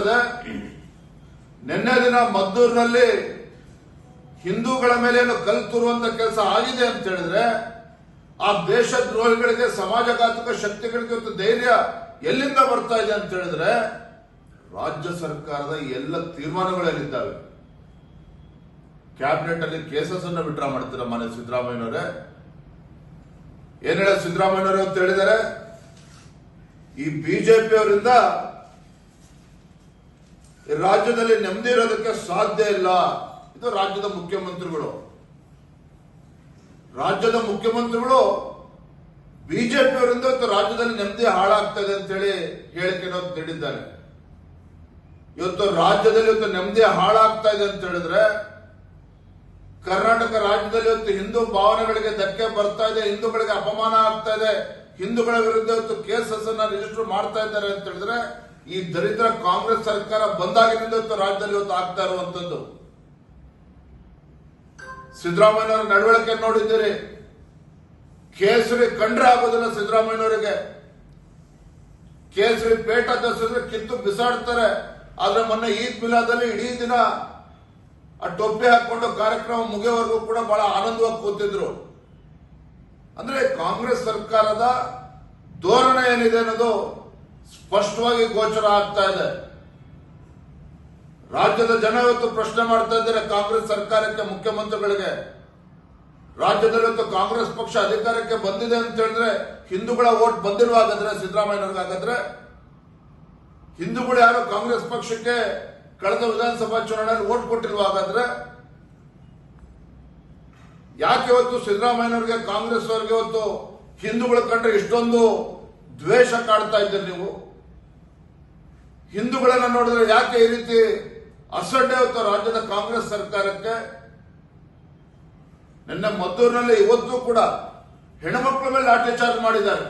ಅನಿಸ್ತದೆ ನಿನ್ನೆ ದಿನ ಮದ್ದೂರಿನಲ್ಲಿ ಹಿಂದೂಗಳ ಮೇಲೆ ಕಲ್ತುರುವಂತ ಕಲ್ ತೂರುವಂತ ಕೆಲಸ ಆಗಿದೆ ಅಂತ ಹೇಳಿದ್ರೆ, ಆ ದೇಶದ್ರೋಹಿಗಳಿಗೆ, ಸಮಾಜಘಾತಕ ಶಕ್ತಿಗಳಿಗೆ ಒಂದು ಧೈರ್ಯ ಎಲ್ಲಿಂದ ಬರ್ತಾ ಇದೆ ಅಂತ ಹೇಳಿದ್ರೆ, ರಾಜ್ಯ ಸರ್ಕಾರದ ಎಲ್ಲ ತೀರ್ಮಾನಗಳಲ್ಲಿದ್ದಾವೆ. ಕ್ಯಾಬಿನೆಟ್ ಅಲ್ಲಿ ಕೇಸಸ್ ಅನ್ನು ವಿಡ್ರಾ ಮಾಡ್ತೀರ ಮನೆ ಸಿದ್ದರಾಮಯ್ಯನವರೇ? ಏನ್ ಹೇಳ ಸಿದ್ದರಾಮಯ್ಯನವರೇ ಅಂತ ಹೇಳಿದರೆ ಈ ಬಿಜೆಪಿ ಅವರಿಂದ ರಾಜ್ಯದಲ್ಲಿ ನೆಮ್ಮದಿ ಇರೋದಕ್ಕೆ ಸಾಧ್ಯ ಇಲ್ಲ. ಇದು ರಾಜ್ಯದ ಮುಖ್ಯಮಂತ್ರಿಗಳು. ರಾಜ್ಯದ ಮುಖ್ಯಮಂತ್ರಿಗಳು ಬಿಜೆಪಿ ಅವರಿಂದ ಇವತ್ತು ರಾಜ್ಯದಲ್ಲಿ ನೆಮ್ಮದಿ ಹಾಳಾಗ್ತದೆ ಅಂತ ಹೇಳಿ ಹೇಳಿಕೆ ನೀಡಿದ್ದಾರೆ ಇವತ್ತು ರಾಜ್ಯದಲ್ಲಿ ಇವತ್ತು ನೆಮ್ಮದಿ ಹಾಳಾಗ್ತಾ ಇದೆ ಅಂತ ಹೇಳಿದ್ರೆ ಕರ್ನಾಟಕ ರಾಜ್ಯದಲ್ಲಿ ಇವತ್ತು ಹಿಂದೂ ಭಾವನೆಗಳಿಗೆ ಧಕ್ಕೆ ಬರ್ತಾ ಇದೆ, ಹಿಂದೂಗಳಿಗೆ ಅಪಮಾನ ಆಗ್ತಾ ಇದೆ, ಹಿಂದೂಗಳ ವಿರುದ್ಧ ಇವತ್ತು ಕೇಸಸ್ ಅನ್ನ ರಿಜಿಸ್ಟರ್ ಮಾಡ್ತಾ ಇದ್ದಾರೆ ಅಂತ ಹೇಳಿದ್ರೆ ಈ ದರಿದ್ರ ಕಾಂಗ್ರೆಸ್ ಸರ್ಕಾರ ಬಂದಾಗಿನಿಂದ ರಾಜ್ಯದಲ್ಲಿ ಇವತ್ತು ಆಗ್ತಾ ಇರುವಂತದ್ದು. ಸಿದ್ದರಾಮಯ್ಯನವರ ನಡವಳಿಕೆ ನೋಡಿದ್ದೀರಿ. ಕೇಸರಿ ಕಂಡ್ರೆ ಆಗೋದಿಲ್ಲ ಸಿದ್ದರಾಮಯ್ಯನವರಿಗೆ. ಕೇಸರಿ ಪೇಟ ದಸಿದ್ರೆ ಕಿತ್ತು ಬಿಸಾಡ್ತಾರೆ. ಆದ್ರೆ ಮೊನ್ನೆ ಈದ್ ಮಿಲಾದಲ್ಲಿ ಇಡೀ ದಿನ ಆ ಟೊಪ್ಪಿ ಹಾಕೊಂಡು ಕಾರ್ಯಕ್ರಮ ಮುಗಿಯವರೆಗೂ ಕೂಡ ಬಹಳ ಆನಂದವಾಗಿ ಕೂತಿದ್ರು. ಅಂದ್ರೆ ಕಾಂಗ್ರೆಸ್ ಸರ್ಕಾರದ ಧೋರಣೆ ಏನಿದೆ ಅನ್ನೋದು ಸ್ಪಷ್ಟವಾಗಿ ಗೋಚರ ಆಗ್ತಾ ಇದೆ. ರಾಜ್ಯದ ಜನ ಇವತ್ತು ಪ್ರಶ್ನೆ ಮಾಡ್ತಾ ಇದ್ದಾರೆ ಕಾಂಗ್ರೆಸ್ ಸರ್ಕಾರಕ್ಕೆ ಮುಖ್ಯಮಂತ್ರಿಗಳಿಗೆ. ರಾಜ್ಯದಲ್ಲಿ ಇವತ್ತು ಕಾಂಗ್ರೆಸ್ ಪಕ್ಷ ಅಧಿಕಾರಕ್ಕೆ ಬಂದಿದೆ ಅಂತ ಹೇಳಿದ್ರೆ ಹಿಂದೂಗಳ ಓಟ್ ಬಂದಿರುವಾಗಾದ್ರೆ ಸಿದ್ದರಾಮಯ್ಯನವ್ರಿಗಾಗದ್ರೆ ಹಿಂದೂಗಳು ಯಾರು ಕಾಂಗ್ರೆಸ್ ಪಕ್ಷಕ್ಕೆ ಕಳೆದ ವಿಧಾನಸಭಾ ಚುನಾವಣೆಯಲ್ಲಿ ಓಟ್ ಕೊಟ್ಟಿರುವಾಗಾದ್ರೆ ಯಾಕೆ ಇವತ್ತು ಸಿದ್ದರಾಮಯ್ಯನವ್ರಿಗೆ ಕಾಂಗ್ರೆಸ್ ಅವರಿಗೆ ಇವತ್ತು ಹಿಂದೂಗಳ ಕಂಡ್ರೆ ಇಷ್ಟೊಂದು ದ್ವೇಷ ಕಾಡ್ತಾ ಇದ್ದೀರಿ ನೀವು. ಹಿಂದೂಗಳನ್ನ ನೋಡಿದ್ರೆ ಯಾಕೆ ಈ ರೀತಿ ಅಸಡ್ಡೆ ಹೋಗ್ತಾ ರಾಜ್ಯದ ಕಾಂಗ್ರೆಸ್ ಸರ್ಕಾರಕ್ಕೆ? ನಿನ್ನೆ ಮದ್ದೂರಿನಲ್ಲಿ ಇವತ್ತು ಕೂಡ ಹೆಣ್ಮಕ್ಳ ಮೇಲೆ ಅತ್ಯಾಚಾರ ಮಾಡಿದ್ದಾರೆ.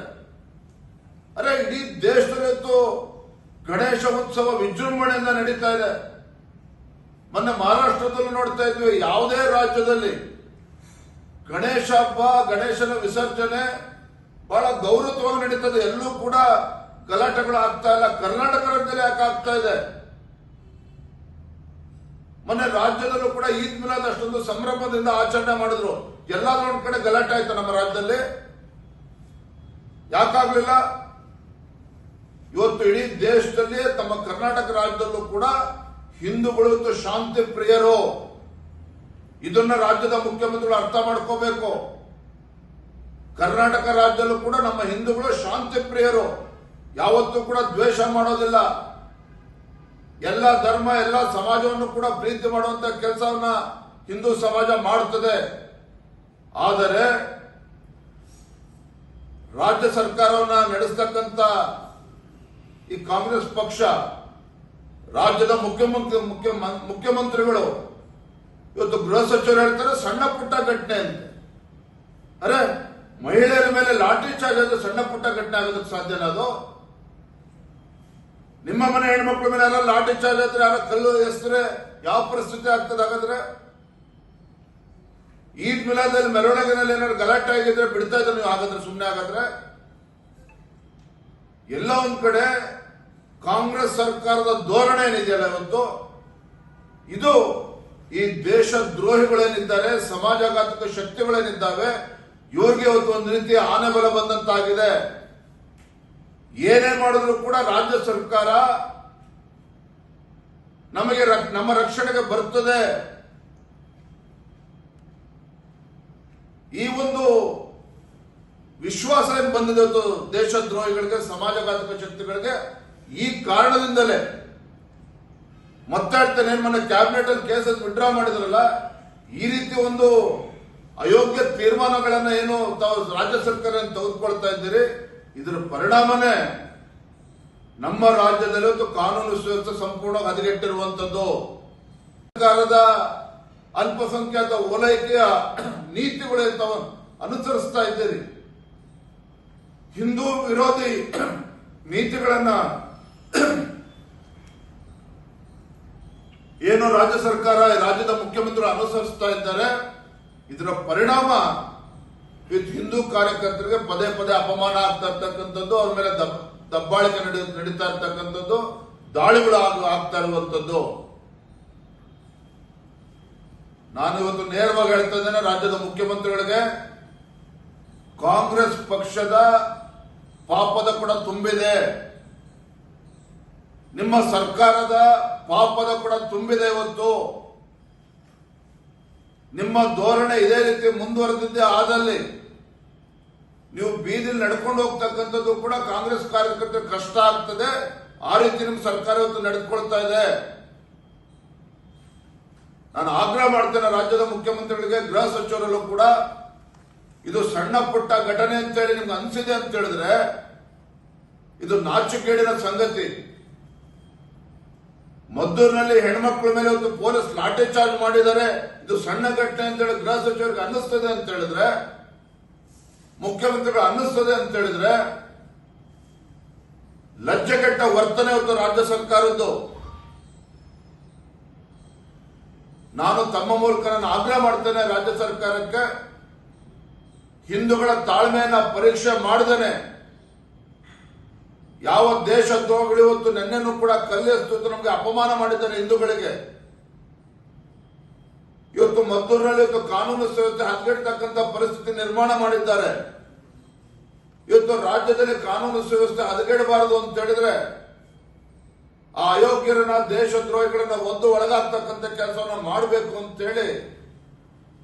ಅರೆ, ಇಡೀ ದೇಶದಲ್ಲಿ ಗಣೇಶ ಉತ್ಸವ ವಿಜೃಂಭಣೆಯಿಂದ ನಡೀತಾ ಇದೆ. ಮೊನ್ನೆ ಮಹಾರಾಷ್ಟ್ರದಲ್ಲೂ ನೋಡ್ತಾ ಇದ್ವಿ, ಯಾವುದೇ ರಾಜ್ಯದಲ್ಲಿ ಗಣೇಶ ಹಬ್ಬ, ಗಣೇಶನ ವಿಸರ್ಜನೆ ಬಹಳ ಗೌರವವಾಗಿ ನಡೀತದೆ. ಎಲ್ಲೂ ಕೂಡ ಗಲಾಟೆಗಳು ಆಗ್ತಾ ಇಲ್ಲ. ಕರ್ನಾಟಕ ರಾಜ್ಯದಲ್ಲಿ ಯಾಕೆ ಆಗ್ತಾ ಇದೆ? ಮೊನ್ನೆ ರಾಜ್ಯದಲ್ಲೂ ಕೂಡ ಈದ್ ಮಿಲಾದ್ ಅಷ್ಟೊಂದು ಸಂಭ್ರಮದಿಂದ ಆಚರಣೆ ಮಾಡಿದ್ರು. ಎಲ್ಲಾದ್ರೂ ಒಂದ್ ಕಡೆ ಗಲಾಟೆ ಆಯ್ತು ನಮ್ಮ ರಾಜ್ಯದಲ್ಲಿ. ಯಾಕಾಗ್ಲಿಲ್ಲ? ಇವತ್ತು ಇಡೀ ದೇಶದಲ್ಲಿ ತಮ್ಮ ಕರ್ನಾಟಕ ರಾಜ್ಯದಲ್ಲೂ ಕೂಡ ಹಿಂದೂಗಳು ಶಾಂತಿ ಪ್ರಿಯರು. ಇದನ್ನ ರಾಜ್ಯದ ಮುಖ್ಯಮಂತ್ರಿಗಳು ಅರ್ಥ ಮಾಡ್ಕೋಬೇಕು. ಕರ್ನಾಟಕ ರಾಜ್ಯದಲ್ಲೂ ಕೂಡ ನಮ್ಮ ಹಿಂದೂಗಳು ಶಾಂತಿ ಪ್ರಿಯರು. ಯಾವತ್ತೂ ಕೂಡ ದ್ವೇಷ ಮಾಡೋದಿಲ್ಲ. ಎಲ್ಲ ಧರ್ಮ, ಎಲ್ಲ ಸಮಾಜವನ್ನು ಕೂಡ ಪ್ರೀತಿ ಮಾಡುವಂತ ಕೆಲಸವನ್ನ ಹಿಂದೂ ಸಮಾಜ ಮಾಡುತ್ತದೆ. ಆದರೆ ರಾಜ್ಯ ಸರ್ಕಾರವನ್ನ ನಡೆಸತಕ್ಕಂತ ಈ ಕಾಂಗ್ರೆಸ್ ಪಕ್ಷ, ರಾಜ್ಯದ ಮುಖ್ಯಮಂತ್ರಿ, ಮುಖ್ಯ, ಮುಖ್ಯಮಂತ್ರಿಗಳು ಇವತ್ತು ಗೃಹ ಸಚಿವರು ಹೇಳ್ತಾರೆ ಸಣ್ಣ ಪುಟ್ಟ ಘಟನೆ ಅಂತ. ಅರೆ ಮಹಿಳೆಯರ ಮೇಲೆ ಲಾಠಿ ಚಾರ್ಜ್ ಆದ್ರೆ ಸಣ್ಣ ಪುಟ್ಟ ಘಟನೆ ಆಗೋದಕ್ಕೆ ಸಾಧ್ಯನ ಅದು. ನಿಮ್ಮ ಮನೆ ಹೆಣ್ಮಕ್ಳ ಮೇಲೆ ಯಾರು ಲಾಠಿ ಚಾರ್ಜ್ ಆದ್ರೆ ಯಾರ ಕಲ್ಲು ಎಸ್ತರೆ ಯಾವ ಪರಿಸ್ಥಿತಿ ಆಗ್ತದೆ ಹಾಗಾದ್ರೆ? ಈದ್ ಮಿಲಾದಲ್ಲಿ ಮೆರವಣಿಗೆನಲ್ಲಿ ಏನಾದ್ರು ಗಲಾಟೆ ಆಗಿದ್ರೆ ಬಿಡ್ತಾ ಇದ್ರೆ ನೀವು ಹಾಗಾದ್ರೆ ಸುಮ್ಮನೆ ಹಾಗಾದ್ರೆ? ಎಲ್ಲ ಒಂದ್ ಕಡೆ ಕಾಂಗ್ರೆಸ್ ಸರ್ಕಾರದ ಧೋರಣೆ ಏನಿದೆಯಲ್ಲ ಇವತ್ತು? ಇದು ಈ ದೇಶ ದ್ರೋಹಿಗಳೇನಿದ್ದಾರೆ ಸಮಾಜಘಾತಕ ಶಕ್ತಿಗಳೇನಿದ್ದಾವೆ ಇವ್ರಿಗೆ ಇವತ್ತು ಒಂದು ರೀತಿಯ ಆನೆ ಬಲ ಬಂದಂತಾಗಿದೆ. ಏನೇ ಮಾಡಿದ್ರು ಕೂಡ ರಾಜ್ಯ ಸರ್ಕಾರ ನಮಗೆ ನಮ್ಮ ರಕ್ಷಣೆಗೆ ಬರುತ್ತದೆ. ಈ ಒಂದು ವಿಶ್ವಾಸ ಏನು ಬಂದಿದೆ ದೇಶದ್ರೋಹಿಗಳಿಗೆ, ಸಮಾಜಘಾತಕ ಶಕ್ತಿಗಳಿಗೆ ಈ ಕಾರಣದಿಂದಲೇ. ಮತ್ತೆ ಹೇಳ್ತೇನೆ ಏನ್ ಮೊನ್ನೆ ಕ್ಯಾಬಿನೆಟ್ ಅಲ್ಲಿ ಕೇಸಸ್ ವಿಡ್ರಾ ಮಾಡಿದ್ರಲ್ಲ, ಈ ರೀತಿ ಒಂದು ಅಯೋಗ್ಯ ತೀರ್ಮಾನಗಳನ್ನ ಏನು ತಾವು ರಾಜ್ಯ ಸರ್ಕಾರ ತೆಗೆದುಕೊಳ್ತಾ ಇದ್ದೀರಿ, ಇದರ ಪರಿಣಾಮನೇ ನಮ್ಮ ರಾಜ್ಯದಲ್ಲಿ ಒಂದು ಕಾನೂನು ಸುವ್ಯವಸ್ಥೆ ಸಂಪೂರ್ಣ ಹದಗೆಟ್ಟಿರುವಂತದ್ದು. ಸರ್ಕಾರದ ಅಲ್ಪಸಂಖ್ಯಾತ ಓಲೈಕೆಯ ನೀತಿಗಳು ತಾವು ಅನುಸರಿಸ್ತಾ ಇದ್ದೀರಿ. ಹಿಂದೂ ವಿರೋಧಿ ನೀತಿಗಳನ್ನ ಏನು ರಾಜ್ಯ ಸರ್ಕಾರ, ರಾಜ್ಯದ ಮುಖ್ಯಮಂತ್ರಿ ಅನುಸರಿಸ್ತಾ ಇದ್ದಾರೆ. ಇದರ ಪರಿಣಾಮ ಇವತ್ತು ಹಿಂದೂ ಕಾರ್ಯಕರ್ತರಿಗೆ ಪದೇ ಪದೇ ಅಪಮಾನ ಆಗ್ತಾ ಇರ್ತಕ್ಕಂಥದ್ದು, ಅವ್ರ ಮೇಲೆ ದಬ್- ದಬ್ಬಾಳಿಕೆ ನಡೆ, ನಡೀತಾ ಇರ್ತಕ್ಕಂಥದ್ದು, ದಾಳಿಗಳು ಆಗ, ಆಗ್ತಾ ಇರುವಂಥದ್ದು. ನಾನು ಇವತ್ತು ನೇರವಾಗಿ ಹೇಳ್ತಾ ಇದ್ದೇನೆ, ರಾಜ್ಯದ ಮುಖ್ಯಮಂತ್ರಿಗಳಿಗೆ ಕಾಂಗ್ರೆಸ್ ಪಕ್ಷದ ಪಾಪದ ಕೂಡ ತುಂಬಿದೆ. ನಿಮ್ಮ ಸರ್ಕಾರದ ಪಾಪದ ಕೂಡ ತುಂಬಿದೆ ಇವತ್ತು. ನಿಮ್ಮ ಧೋರಣೆ ಇದೇ ರೀತಿ ಮುಂದುವರೆದಿದ್ದೆ ಆದಲ್ಲಿ ನೀವು ಬೀದಿಲಿ ನಡ್ಕೊಂಡು ಹೋಗ್ತಕ್ಕಂಥದ್ದು ಕೂಡ ಕಾಂಗ್ರೆಸ್ ಕಾರ್ಯಕರ್ತರು ಕಷ್ಟ ಆಗ್ತದೆ. ಆ ರೀತಿ ನಿಮ್ಮ ಸರ್ಕಾರ ಇವತ್ತು ನಡೆದುಕೊಳ್ತಾ ಇದೆ. ನಾನು ಆಗ್ರಹ ಮಾಡ್ತೇನೆ ರಾಜ್ಯದ ಮುಖ್ಯಮಂತ್ರಿಗಳಿಗೆ, ಗೃಹ ಸಚಿವರಲ್ಲೂ ಕೂಡ. ಇದು ಸಣ್ಣ ಪುಟ್ಟ ಘಟನೆ ಅಂತೇಳಿ ನಿಮ್ಗೆ ಅನ್ಸಿದೆ ಅಂತ ಹೇಳಿದ್ರೆ ಇದು ನಾಚುಕೇಡಿನ ಸಂಗತಿ. ಮದ್ದೂರಿನಲ್ಲಿ ಹೆಣ್ಮಕ್ಳ ಮೇಲೆ ಒಂದು ಪೊಲೀಸ್ ಲಾಠಿ ಚಾರ್ಜ್ ಮಾಡಿದ್ದಾರೆ. ಇದು ಸಣ್ಣ ಘಟನೆ ಅಂತ ಹೇಳಿ ಗೃಹ ಸಚಿವರಿಗೆ ಅನ್ನಿಸ್ತದೆ ಅಂತ ಹೇಳಿದ್ರೆ, ಮುಖ್ಯಮಂತ್ರಿಗಳು ಅನ್ನಿಸ್ತದೆ ಅಂತ ಹೇಳಿದ್ರೆ ಲಜ್ಜೆಗೆಟ್ಟ ವರ್ತನೆ ಒಂದು ರಾಜ್ಯ ಸರ್ಕಾರದ್ದು. ನಾನು ತಮ್ಮ ಮೂಲಕ ನಾನು ಆಗ್ರಹ ಮಾಡ್ತೇನೆ ರಾಜ್ಯ ಸರ್ಕಾರಕ್ಕೆ. ಹಿಂದೂಗಳ ತಾಳ್ಮೆಯನ್ನ ಪರೀಕ್ಷೆ ಮಾಡದೇನೆ ಯಾವ ದೇಶದ್ರೋಹಗಳು ಇವತ್ತು ನೆನ್ನೆನೂ ಕೂಡ ಕಲ್ಲೆಸ್ತು ನಮಗೆ ಅಪಮಾನ ಮಾಡಿದ್ದಾರೆ ಹಿಂದೂಗಳಿಗೆ. ಇವತ್ತು ಮದ್ದೂರಿನಲ್ಲಿ ಇವತ್ತು ಕಾನೂನು ಸುವ್ಯವಸ್ಥೆ ಹದಗೆಡ್ತಕ್ಕಂಥ ಪರಿಸ್ಥಿತಿ ನಿರ್ಮಾಣ ಮಾಡಿದ್ದಾರೆ. ಇವತ್ತು ರಾಜ್ಯದಲ್ಲಿ ಕಾನೂನು ಸುವ್ಯವಸ್ಥೆ ಹದಗೆಡಬಾರದು ಅಂತ ಹೇಳಿದ್ರೆ ಆ ಅಯೋಗ್ಯರನ್ನ, ದೇಶದ್ರೋಹಿಗಳನ್ನ ಒಂದು ಒಳಗಾಗ್ತಕ್ಕಂಥ ಕೆಲಸವನ್ನು ಮಾಡಬೇಕು ಅಂತೇಳಿ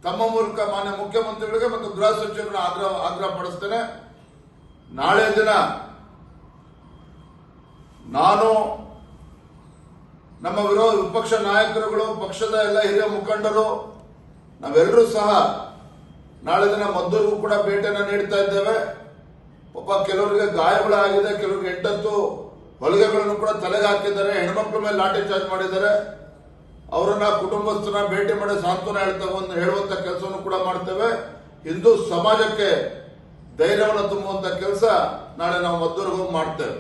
ತಮ್ಮ ಮೂಲಕ ಮಾನ್ಯ ಮುಖ್ಯಮಂತ್ರಿಗಳಿಗೆ ಮತ್ತು ಗೃಹ ಸಚಿವರನ್ನ ಆಗ್ರಹ ಆಗ್ರಹ ಪಡಿಸ್ತೇನೆ ನಾಳೆ ದಿನ ನಾನು ನಮ್ಮ ವಿರೋಧ ವಿಪಕ್ಷ ನಾಯಕರುಗಳು, ಪಕ್ಷದ ಎಲ್ಲ ಹಿರಿಯ ಮುಖಂಡರು, ನಾವೆಲ್ಲರೂ ಸಹ ನಾಳೆ ದಿನ ಮದ್ದೂರಿಗೂ ಕೂಡ ಭೇಟಿಯನ್ನು ನೀಡ್ತಾ ಇದ್ದೇವೆ. ಒಬ್ಬ ಕೆಲವರಿಗೆ ಗಾಯಗಳಾಗಿದೆ, ಕೆಲವರಿಗೆ ಎಂಟತ್ತು ಹೊಲಿಗೆಗಳನ್ನು ಕೂಡ ತಲೆಗೆ ಹಾಕಿದ್ದಾರೆ, ಹೆಣ್ಮಕ್ಳ ಮೇಲೆ ಲಾಠಿ ಚಾರ್ಜ್ ಮಾಡಿದ್ದಾರೆ. ಅವರನ್ನ ಕುಟುಂಬಸ್ಥರನ್ನ ಭೇಟಿ ಮಾಡಿ ಸಾಂತ್ವನ ಹೇಳ್ತಾ ಹೇಳುವಂತ ಕೆಲಸವನ್ನು ಕೂಡ ಮಾಡ್ತೇವೆ. ಹಿಂದೂ ಸಮಾಜಕ್ಕೆ ಧೈರ್ಯವನ್ನು ತುಂಬುವಂತ ಕೆಲಸ ನಾಳೆ ನಾವು ಮದ್ದೂರಿಗೆ ಹೋಗಿ ಮಾಡ್ತೇವೆ.